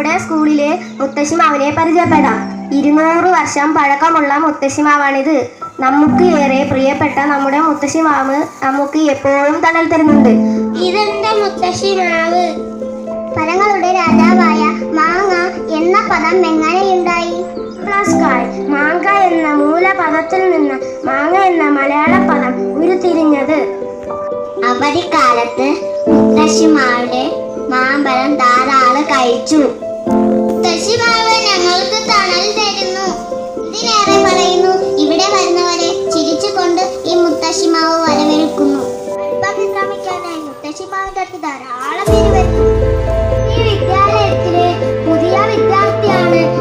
മുത്തശ്ശിമാവിനെ പരിചയപ്പെടാം. ഇരുന്നൂറ് വർഷം പഴക്കമുള്ള മുത്തശ്ശിമാവാണിത്. നമുക്ക് ഏറെ പ്രിയപ്പെട്ട നമ്മുടെ മുത്തശ്ശിമാവ് നമുക്ക് എപ്പോഴും തണൽ തരുന്നുണ്ട്. ഇതെന്റെ മുത്തശ്ശിമാവ്? ഫലങ്ങളുടെ രാജാവായ മാങ്ങ എന്ന പദം എങ്ങനെയുണ്ടായി പ്ലസ്കാൾ മാങ്ക എന്ന മൂലപദത്തിൽ നിന്ന് മാങ്ങ എന്ന മലയാള പദം ഉരുത്തിരിഞ്ഞത്. അവധിക്കാലത്ത് മുത്തശ്ശിമാരുടെ മാമ്പഴം ധാരാളം കഴിച്ചു. മുത്തശ്ശിമാവിന്റെ അടുത്ത് ധാരാളം പേര് വരുന്നു ഈ വിദ്യാലയത്തിലെ പുതിയ വിദ്യാർത്ഥിയാണ്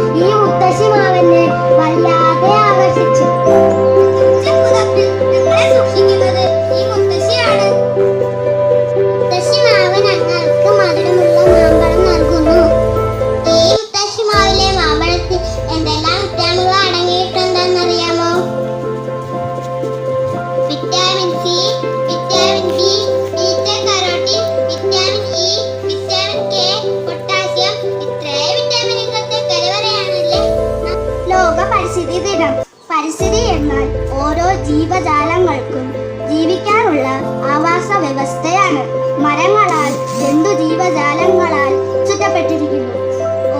പരിസ്ഥിതി ദിനം പരിസ്ഥിതി എന്നാൽ ഓരോ ജീവജാലങ്ങൾക്കും ജീവിക്കാനുള്ള ആവാസ വ്യവസ്ഥയാണ് മരങ്ങളാൽ എന്തു ജീവജാലങ്ങളാൽ ചുറ്റപ്പെട്ടിരിക്കുന്നു.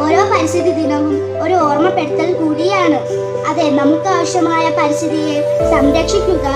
ഓരോ പരിസ്ഥിതി ദിനവും ഒരു ഓർമ്മപ്പെടുത്തൽ കൂടിയാണ്. അതെ നമുക്ക് ആവശ്യമായ പരിസ്ഥിതിയെ സംരക്ഷിക്കുക